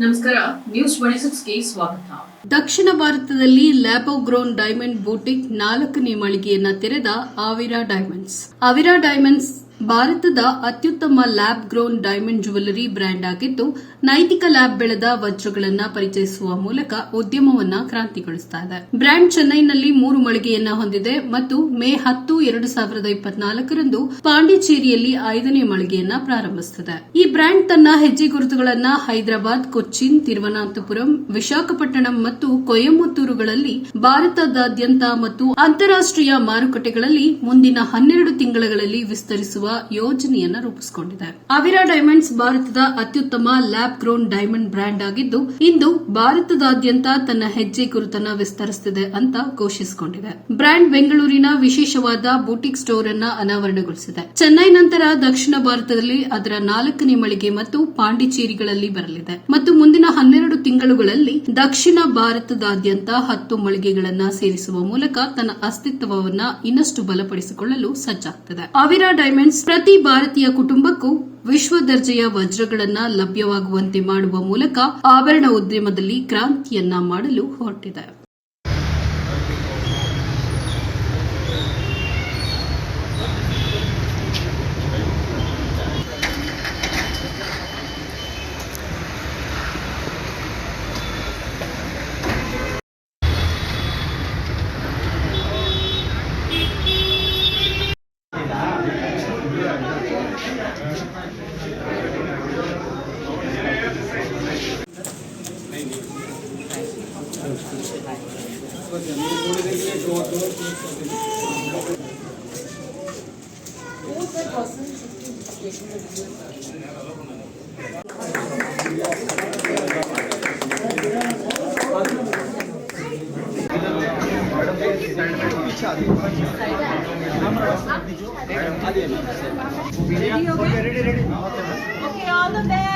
ನಮಸ್ಕಾರ news twenty ಸಿಕ್ಸ್ಗೆ ಸ್ವಾಗತ. ದಕ್ಷಿಣ ಭಾರತದಲ್ಲಿ ಲ್ಯಾಬೋಗ್ರೋನ್ ಡೈಮಂಡ್ ಬೂಟಿಕ್ ನಾಲ್ಕನೇ ಮಳಿಗೆಯನ್ನ ತೆರೆದ ಆವಿರಾ ಡೈಮಂಡ್ಸ್. ಆವಿರಾ ಡೈಮಂಡ್ಸ್ ಭಾರತದ ಅತ್ಯುತ್ತಮ lab grown diamond jewellery brand ಆಗಿದ್ದು, ನೈತಿಕ ಲ್ಯಾಬ್ ಬೆಳೆದ ವಜ್ರಗಳನ್ನು ಪರಿಚಯಿಸುವ ಮೂಲಕ ಉದ್ಯಮವನ್ನ ಕ್ರಾಂತಿಗೊಳಿಸ್ತಾ ಇದೆ ಬ್ರ್ಯಾಂಡ್ ಚೆನ್ನೈನಲ್ಲಿ ಮೂರು ಮಳಿಗೆಯನ್ನ ಹೊಂದಿದೆ ಮತ್ತು ಮೇ ಹತ್ತು ಎರಡು ಸಾವಿರದ ಇಪ್ಪತ್ನಾಲ್ಕರಂದು ಪಾಂಡಿಚೇರಿಯಲ್ಲಿ ಐದನೇ ಮಳಿಗೆಯನ್ನ ಪ್ರಾರಂಭಿಸುತ್ತದೆ. ಈ ಬ್ರ್ಯಾಂಡ್ ತನ್ನ ಹೆಜ್ಜೆ ಗುರುತುಗಳನ್ನು ಹೈದರಾಬಾದ್, ಕೊಚ್ಚಿನ್, ತಿರುವನಂತಪುರಂ, ವಿಶಾಖಪಟ್ಟಣಂ ಮತ್ತು ಕೊಯಮತ್ತೂರುಗಳಲ್ಲಿ ಭಾರತದಾದ್ಯಂತ ಮತ್ತು ಅಂತಾರಾಷ್ಟೀಯ ಮಾರುಕಟ್ಟೆಗಳಲ್ಲಿ ಮುಂದಿನ ಹನ್ನೆರಡು ತಿಂಗಳಲ್ಲಿ ವಿಸ್ತರಿಸುವ ಯೋಜನೆಯನ್ನ ರೂಪಿಸಿಕೊಂಡಿದೆ. ಅವಿರಾ ಡೈಮಂಡ್ಸ್ ಭಾರತದ ಅತ್ಯುತ್ತಮ ಲ್ಯಾಬ್ ಗ್ರೋನ್ ಡೈಮಂಡ್ ಬ್ರ್ಯಾಂಡ್ ಆಗಿದ್ದು, ಇಂದು ಭಾರತದಾದ್ಯಂತ ತನ್ನ ಹೆಜ್ಜೆ ಗುರುತನ್ನ ವಿಸ್ತರಿಸುತ್ತಿದೆ ಅಂತ ಘೋಷಿಸಿಕೊಂಡಿದೆ. ಬ್ರ್ಯಾಂಡ್ ಬೆಂಗಳೂರಿನ ವಿಶೇಷವಾದ ಬೂಟಿಕ್ ಸ್ಟೋರ್ ಅನ್ನ ಅನಾವರಣಗೊಳಿಸಿದೆ. ಚೆನ್ನೈ ನಂತರ ದಕ್ಷಿಣ ಭಾರತದಲ್ಲಿ ಅದರ ನಾಲ್ಕನೇ ಮಳಿಗೆ ಮತ್ತು ಪಾಂಡಿಚೇರಿಗಳಲ್ಲಿ ಬರಲಿದೆ. ಮತ್ತು ಮುಂದಿನ ಹನ್ನೆರಡು ತಿಂಗಳುಗಳಲ್ಲಿ ದಕ್ಷಿಣ ಭಾರತದಾದ್ಯಂತ ಹತ್ತು ಮಳಿಗೆಗಳನ್ನ ಸೇರಿಸುವ ಮೂಲಕ ತನ್ನ ಅಸ್ತಿತ್ವವನ್ನ ಇನ್ನಷ್ಟು ಬಲಪಡಿಸಿಕೊಳ್ಳಲು ಸಜ್ಜಾಗ್ತದೆ. ಅವಿರಾ ಡೈಮಂಡ್ಸ್ ಪ್ರತಿ ಭಾರತೀಯ ಕುಟುಂಬಕ್ಕೂ ವಿಶ್ವ ದರ್ಜೆಯ ವಜ್ರಗಳನ್ನ ಲಭ್ಯವಾಗುವಂತೆ ಮಾಡುವ ಮೂಲಕ ಆಭರಣ ಉದ್ಯಮದಲ್ಲಿ ಕ್ರಾಂತಿಯನ್ನ ಮಾಡಲು ಹೊರಟಿದೆ. Okay, all the best.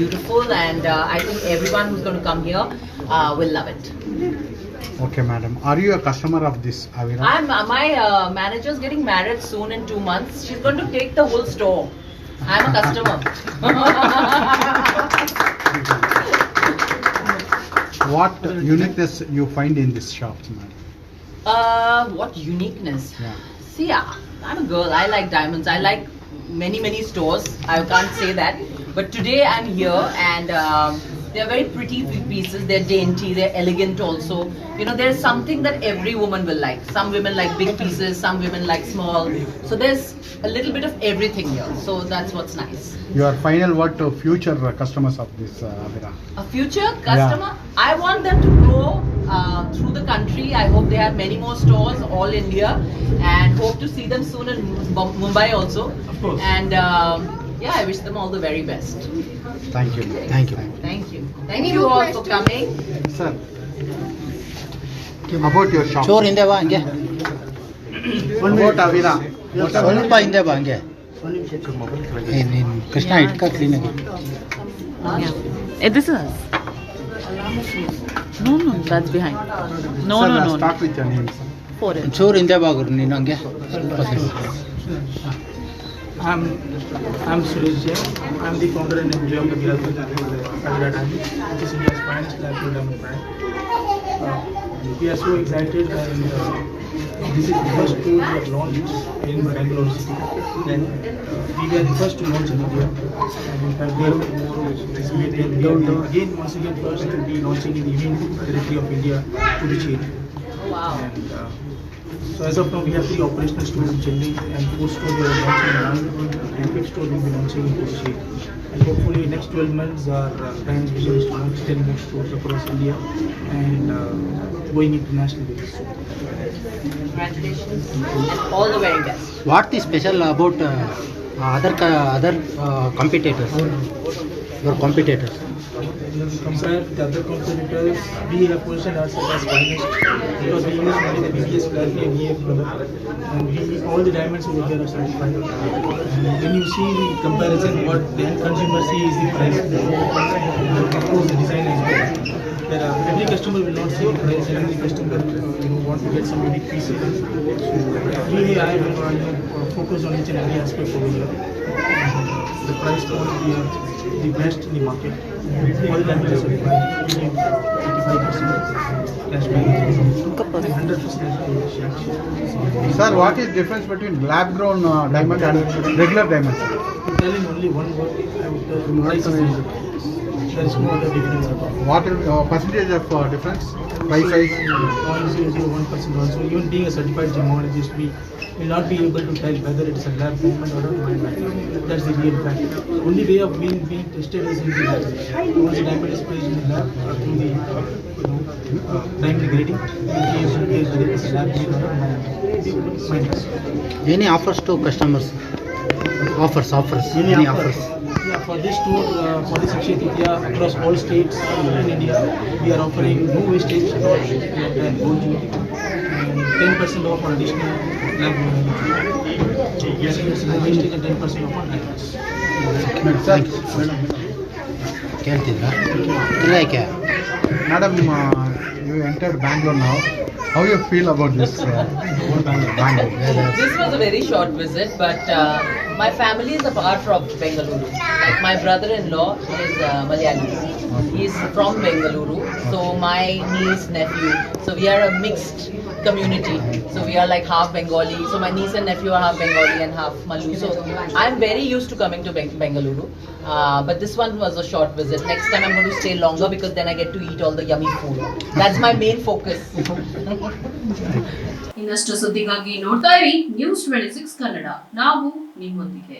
beautiful, and uh, I think everyone who's going to come here uh, will love it. Okay, madam. Are you a customer of this Avira? I'm uh, my uh, manager's getting married soon in two months. She's going to take the whole store. I'm a customer. What uniqueness you find in this shop, madam? uh, what uniqueness? Yeah. See, yeah, I'm a girl. I like diamonds. I like many many stores. I can't say that, but today I'm here and. Um, they're very pretty pieces. They're dainty. They're elegant also. You know, there's something that every woman will like. Some women like big pieces. Some women like small. So there's a little bit of everything here. So that's what's nice. Your final word to future uh, customers of this uh, Avira? A future customer, I want them to grow uh, through the country. I hope they have many more stores all India, and hope to see them soon in Mumbai also. Of course. And um, yeah, I wish them all the very best. Thank you. Thank you. Thank you. Thank you all for coming. Sir, about your shop. ಚೂರು ಹಿಂದೆ ಬಾ ಹಂಗೆ About Avira. ಸ್ವಲ್ಪ ಹಿಂದೆ ಬಾ ಹಂಗೆ ಏ ನೀನು ಕೃಷ್ಣ ಇಟ್ಕ ಕ್ಲೀನಾಗಿ Eh, this is us. No, no, that's behind. No, sir, no, uh, no, no. Start with your name, sir. For it. ಚೂರು ಹಿಂದೆ ಬಾ ಗುರು ನೀನು ಹಂಗೆ ಸ್ವಲ್ಪ I'm I'm Suresh Jain. I'm the founder and MD of the Giralpur Agra Diamond, which is India's finest natural diamond brand. Uh, we are so excited and uh, this is the first tour we have launched in Bangalore city. Then uh, we were the first to launch in India. And in fact, we are again once again first to be launching in the Union Territory of India, Puducherry. Wow. And, uh, so as of now, we have three operational stores in Chennai and four stores we are launching in Bangalore and fifth store will be launching in Kochi. And hopefully next 12 months our uh, plans vision is to launch 10 more stores across India and uh, going international very soon. Congratulations and all the very best. What is special about uh, other co- other uh, competitors? Your competitors. Compared to the other competitors, we have positioned ourselves as finest because we use only the BBS clarity and EF color and we, all the diamonds over here are certified. And when you see the comparison, what the end consumer sees is the price. And of course, the design is good. There are, every customer will not see the price every customer you know, want to get some unique pieces. So really, I will uh, you focus on each and every aspect over here. The price point we are the best in the market. All the damages are fine. 85% cash back. Sir, what is difference between lab grown uh, diamond and regular diamond? sir? To tell only one word, I would tell the price is. There is no other difference at all. What is uh, percentage of uh, difference? Price size? 0.001% also. Even being a certified gemologist, we will not be able to tell whether it is a lab movement or a mine diamond. That's the real fact. Only way of being being tested is in the lab. Once the diamond is placed in the lab or through the uh, you know uh, diamond grading, we will be able to gauge whether it is a lab or a mine mine. Any offers to customers? Offers, offers. Any Any offer? offers? For this tour, uh, for this Akshay Tritiya across all states in India, we are offering no wastage and gold jewelry 10% off on additional lab jewelry. Yes, yes, no wastage and 10% off on you. ಕೇಳ್ತಿದ್ರಾ ಇಲ್ಲ ಯಾಕೆ Madam, uh, you entered Bangalore now. How you feel about this? Uh, This was a very short visit, but uh, my family is a part of Bengaluru. Like my brother-in-law is uh, Malayali. He's from Bengaluru. So my niece, nephew. So we are a mixed community. So we are like half Bengali. So my niece and nephew are half Bengali and half Malu. So I'm very used to coming to Beng- Bengaluru. Uh, but this one was a short visit. Next time I'm going to stay longer because then I get to eat all the yummy food. That's my main focus. ಇನ್ನಷ್ಟು ಸುದ್ದಿಗಾಗಿ ನೋಡ್ತಾ ಇರಿ news twenty six Kannada ನಾವು ನಿಮ್ಮೊಂದಿಗೆ